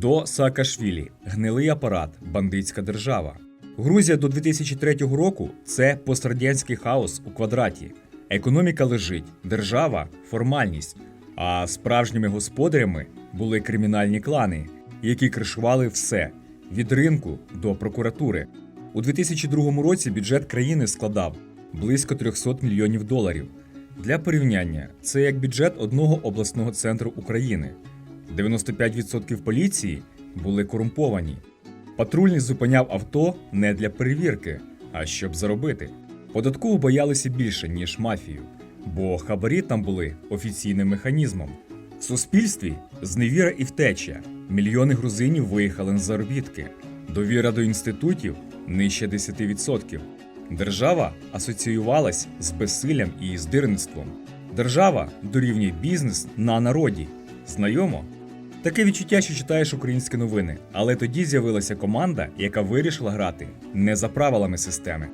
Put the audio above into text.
До Саакашвілі гнилий апарат, бандитська держава. Грузія до 2003 року це пострадянський хаос у квадраті. Економіка лежить, держава формальність. А справжніми господарями були кримінальні клани, які кришували все від ринку до прокуратури. У 2002 році бюджет країни складав близько 300 мільйонів доларів. Для порівняння, це як бюджет одного обласного центру України. 95% поліції були корумповані. Патрульний зупиняв авто не для перевірки, а щоб заробити. Податкову боялися більше, ніж мафію, бо хабарі там були офіційним механізмом. В суспільстві зневіра і втеча. Мільйони грузинів виїхали на заробітки. Довіра до інститутів нижче 10%. Держава асоціювалась з безсиллям і здирництвом. Держава дорівнює бізнес на народі. Знайомо? Таке відчуття, що читаєш українські новини, але тоді з'явилася команда, яка вирішила грати не за правилами системи,